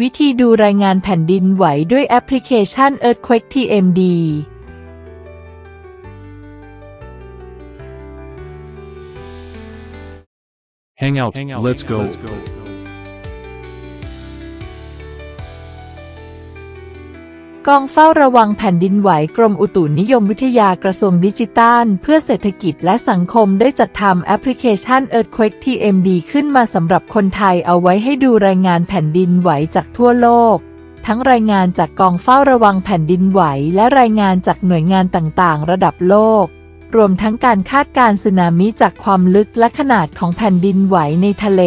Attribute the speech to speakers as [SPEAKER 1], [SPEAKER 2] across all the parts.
[SPEAKER 1] วิธีดูรายงานแผ่นดินไหวด้วยแอปพลิเคชัน Earthquake TMD
[SPEAKER 2] Hang out. Let's go.
[SPEAKER 1] กองเฝ้าระวังแผ่นดินไหวกรมอุตุนิยมวิทยากระทรวงดิจิทัลเพื่อเศรษฐกิจและสังคมได้จัดทำแอปพลิเคชัน Earthquake TMD ขึ้นมาสำหรับคนไทยเอาไว้ให้ดูรายงานแผ่นดินไหวจากทั่วโลก ทั้งรายงานจากกองเฝ้าระวังแผ่นดินไหว และรายงานจากหน่วยงานต่างๆ ระดับโลก รวมทั้งการคาดการณ์สึนามิจากความลึกและขนาดของแผ่นดินไหวในทะเล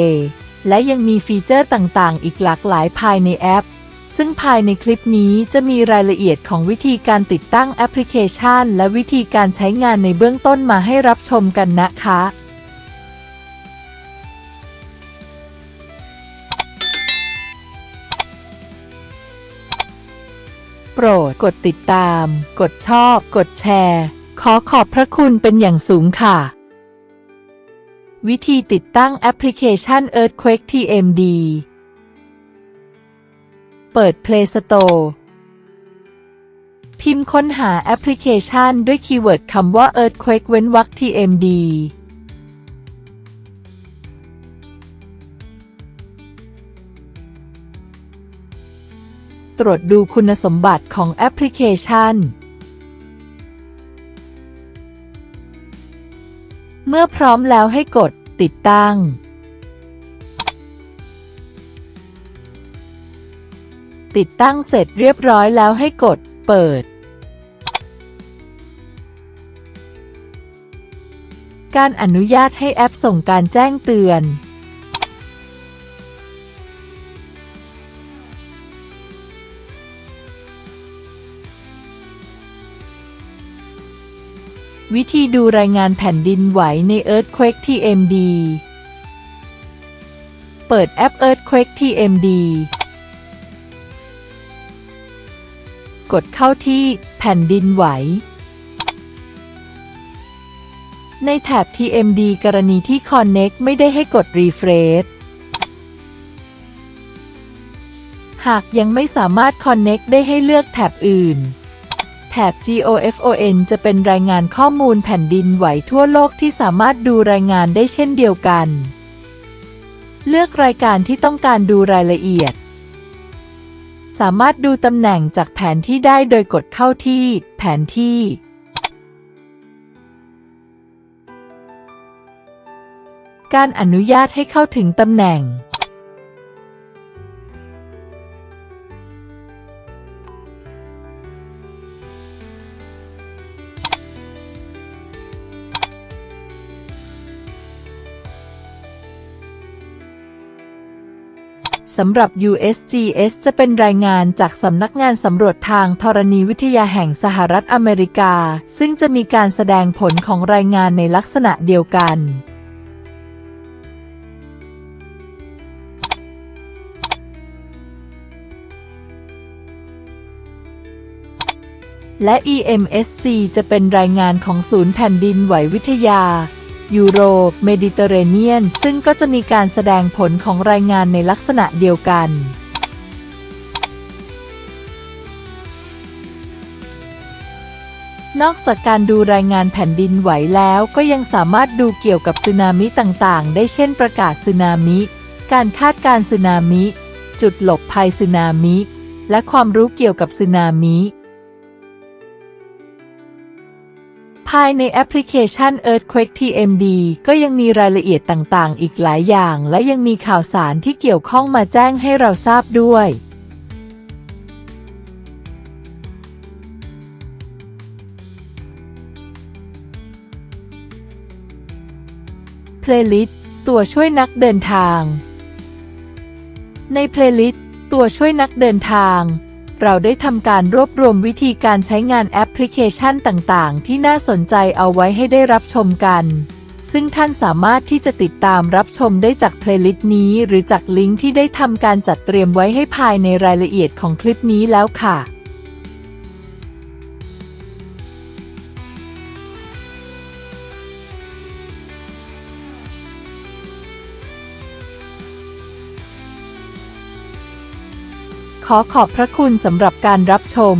[SPEAKER 1] และยังมีฟีเจอร์ต่างๆ อีกหลากหลายภายในแอป ซึ่งภายในคลิปนี้จะมีรายละเอียดของวิธีการติดตั้งแอปพลิเคชัน และวิธีการใช้งานในเบื้องต้นมาให้รับชมกันนะคะโปรดกดติดตาม กดชอบ กดแชร์ ขอขอบพระคุณเป็นอย่างสูงค่ะ วิธีติดตั้งแอปพลิเคชัน Earthquake TMD เปิด Play Store พิมพ์ค้นหาแอปพลิเคชันด้วยคีย์เวิร์ดคำว่า Earthquake เว้นวรรค TMD ตรวจดูคุณสมบัติของแอปพลิเคชัน เมื่อพร้อมแล้วให้กดติดตั้ง ติดตั้งเสร็จเรียบร้อยแล้วให้กด เปิด การอนุญาตให้แอปส่งการแจ้งเตือน วิธีดูรายงานแผ่นดินไหวใน Earthquake TMD เปิดแอป Earthquake TMD กดเข้าที่แผ่นดินไหว ในแถบ TMD กรณีที่ Connect ไม่ได้ให้กด Refresh หากยังไม่สามารถ Connect ได้ให้เลือกแถบอื่น แถบ GOFON จะเป็นรายงานข้อมูลแผ่นดินไหวทั่วโลกที่สามารถดูรายงานได้เช่นเดียวกัน เลือกรายการที่ต้องการดูรายละเอียด สามารถดูตำแหน่งจากแผนที่ได้โดยกดเข้าที่ แผนที่ การอนุญาตให้เข้าถึงตำแหน่ง สำหรับ USGS จะเป็นรายงานจากสำนักงานสำรวจทางธรณีวิทยาแห่งสหรัฐอเมริกา ซึ่งจะมีการแสดงผลของรายงานในลักษณะเดียวกัน และ EMSC จะเป็นรายงานของศูนย์แผ่นดินไหววิทยา ยูโรเมดิเตอร์เรเนียน ซึ่งก็จะมีการแสดงผลของรายงานในลักษณะเดียวกันนอกจากการดูรายงานแผ่นดินไหวแล้วก็ยังสามารถดูเกี่ยวกับสึนามิต่างๆ ได้เช่นประกาศสึนามิ การคาดการสึนามิ จุดหลบภัยสึนามิ และความรู้เกี่ยวกับสึนามิ ภายในแอปพลิเคชัน Earthquake TMD ก็ยังมีรายละเอียดต่างๆ อีกหลายอย่าง และยังมีข่าวสารที่เกี่ยวข้องมาแจ้งให้เราทราบด้วย Playlist ตัวช่วยนักเดินทาง ใน Playlist ตัวช่วยนักเดินทาง เราได้ทำการรวบรวมวิธีการใช้งานแอปพลิเคชันต่างๆ ที่น่าสนใจเอาไว้ให้ได้รับชมกัน ซึ่งท่านสามารถที่จะติดตามรับชมได้จากเพลย์ลิสต์นี้ หรือจากลิงก์ที่ได้ทำการจัดเตรียมไว้ให้ภายในรายละเอียดของคลิปนี้แล้วค่ะ ขอขอบพระคุณสำหรับการรับชม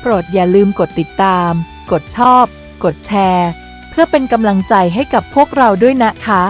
[SPEAKER 1] โปรดอย่าลืมกดติดตาม กดชอบ กดแชร์ เพื่อเป็นกำลังใจให้กับพวกเราด้วยนะคะ